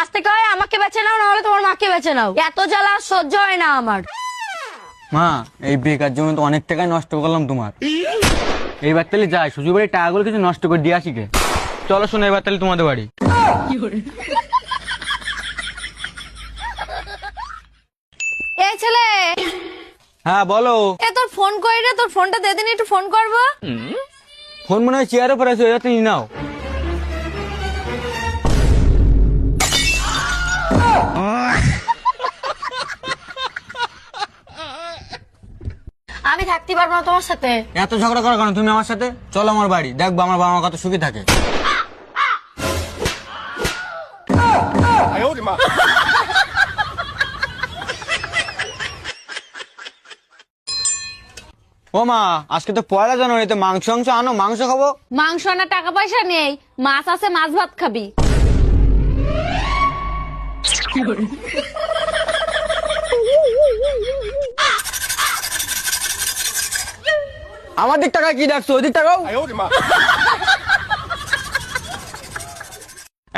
আজ থেকে হয় আমাকে বেছে নাও নাহলে তোমার মাকে বেছে নাও। এত জ্বালা সহ্য হয় না আমার। মা এই বেকার জন্য তো অনেক টাকাই নষ্ট করলাম তোমার। এইবার তাহলে যাই শ্বশুর বাড়ির টাকাগুলো কিছু নষ্ট করে দিয়ে আসি গে। চলো শোনো এবার তাহলে তোমাদের বাড়ি। এই ছেলে হ্যাঁ বলো। এ তোর ফোন করি রে? তোর ফোনটা দে দিন একটু ফোন করব? ফোন মনে হয় চেয়ারের উপরে আছে নিয়ে নাও। আমি থাকতে পারব না তোমার সাথে। এত ঝগড়া করো কেন তুমি আমার সাথে? চলো আমার বাড়ি দেখব আমার বাবা মা কত সুখী থাকে। ও মা আজকে তো পয়লা জানুয়ারি তো মাংস মাংস আনো মাংস খাব? মাংস আনার টাকা পয়সা নেই মাছ আছে মাছ ভাত খাবি। আমার দিক টাকা কি দেখছ? ওই দিক টাকাও?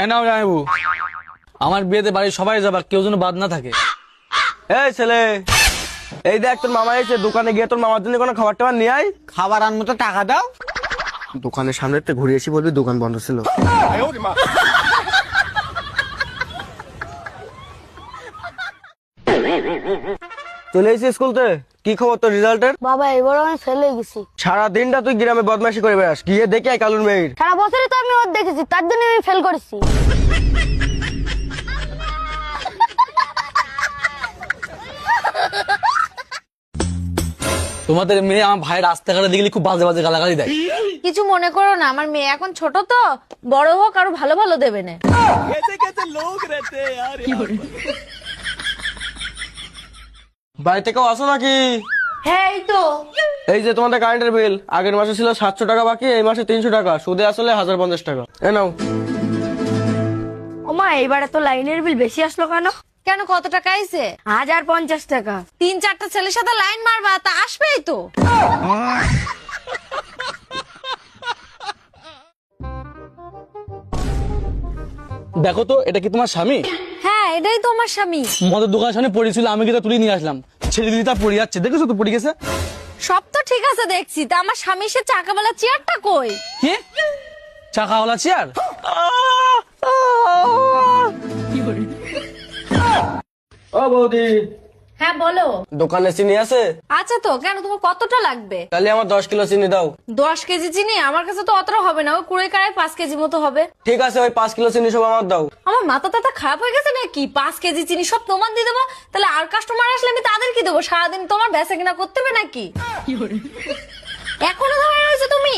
এ নাও জামাইবু আমার বিয়েতে বাড়ির সবাই যাবা কেউ যেন বাদ না থাকে। এই ছেলে এই দেখ তোর মামা এসে দোকানে গিয়ে তোর মামার জন্য কোনো খাবার টাবার নিয়ে আয়। খাবার আনব তো টাকা দাও। দোকানের সামনে একটু ঘুরে এসে বলবি দোকান বন্ধ ছিল। চলে এসেছিস স্কুলতে? কি খবর তোর রেজাল্টের? বাবা এবার আমি ফেল হয়ে গেছি। সারা দিনটা তুই গ্রামে বদমাশি করে বেড়াস। গিয়ে দেখে আয় কালুর মেয়ের। সারা বছরই তো আমি ওর দেখেছি তার জন্য আমি ফেল করেছি। তোমাদের মেয়ে আমার ভাই রাস্তাঘাটে দেখলে খুব বাজে বাজে গালাগালি দেয়। কিছু মনে করো না আমার মেয়ে এখন ছোট তো বড় হোক আরও ভালো ভালো দেবে না। বাড়ি থেকেও আসো নাকি? হ্যাঁ এই তো। এই যে তোমাদের কারেন্টের বিল আগের মাসে ছিল সাতশো টাকা বাকি এই মাসে তিনশো টাকা সুদে আসলে হাজার পঞ্চাশ টাকা। এ নাও। ওমা এইবারে তো লাইনের বিল বেশি আসলো কেন? কেন কত টাকা আইছে? হাজার পঞ্চাশ টাকা। তিন চারটা ছেলের সাথে লাইন মারবা তা আসবেই তো। দেখো তো এটা কি তোমার স্বামী? হ্যাঁ এটাই তো আমার স্বামী। মদের দোকানের সামনে পড়েছিল আমি কি তা তুলে নিয়ে আসলাম? ছেলে দিদি তা পড়ে যাচ্ছে দেখেছ তো পড়ে গেছে? সব তো ঠিক আছে দেখছি তা আমার স্বামী সে চাকাওয়ালা চেয়ারটা কই? কি? চাকাওয়ালা চেয়ার? ও বৌদি হ্যাঁ বলো। দোকানে চিনি আছে? আচ্ছা তো কেন? তোমার কতটা লাগবে? তাহলে আমার দশ কিলো চিনি দাও। দশ কেজি চিনি? আমার কাছে তো অতটা হবে না ওই কুড়ি কাড়াই পাঁচ কেজি মতো হবে। ঠিক আছে ওই পাঁচ কিলো চিনি সব আমার দাও। আমার মাথা টাথা খারাপ হয়ে গেছে নাকি? পাঁচ কেজি চিনি সব তোমার দিয়ে দেবো? তাহলে আর কাস্টমার আসলে আমি তাদের কি দেবো? সারাদিন তোমার বেচা কিনা করতে হবে নাকি? এখনও ধরে রয়েছে তুমি?